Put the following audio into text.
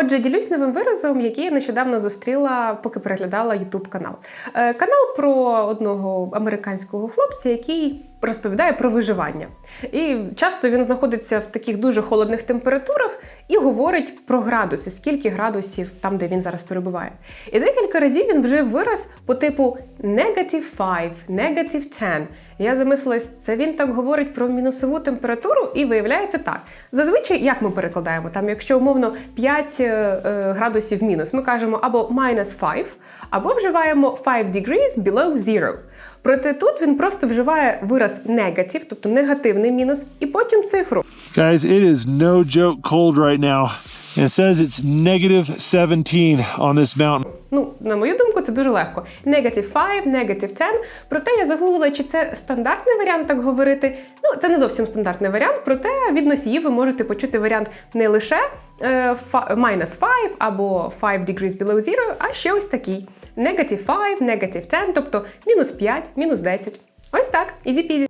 Отже, ділюсь новим виразом, який я нещодавно зустріла, поки переглядала YouTube канал. Е, Канал про одного американського хлопця, який розповідає про виживання. І часто він знаходиться в таких дуже холодних температурах і говорить про градуси, скільки градусів там, де він зараз перебуває. І декілька разів він вжив вираз по типу negative 5, negative 10. Я замислилась, це він так говорить про мінусову температуру, і виявляється так. Зазвичай, як ми перекладаємо, там, якщо умовно 5 е, е, градусів мінус, ми кажемо або minus 5, або вживаємо 5 degrees below zero. Проте тут він просто вживає вираз негатив, тобто негативний мінус, і потім цифру. Guys, it is no joke cold right now. It says it's negative 17 on this mountain. Ну, на мою думку, це дуже легко. Negative 5, negative 10. Проте я загуглила, чи це стандартний варіант так говорити. Ну, це не зовсім стандартний варіант, проте від носіїв ви можете почути варіант не лише е, minus 5 або 5 degrees below zero, а ще ось такий. Negative 5, negative 10, тобто мінус 5, мінус 10. Ось так, peasy.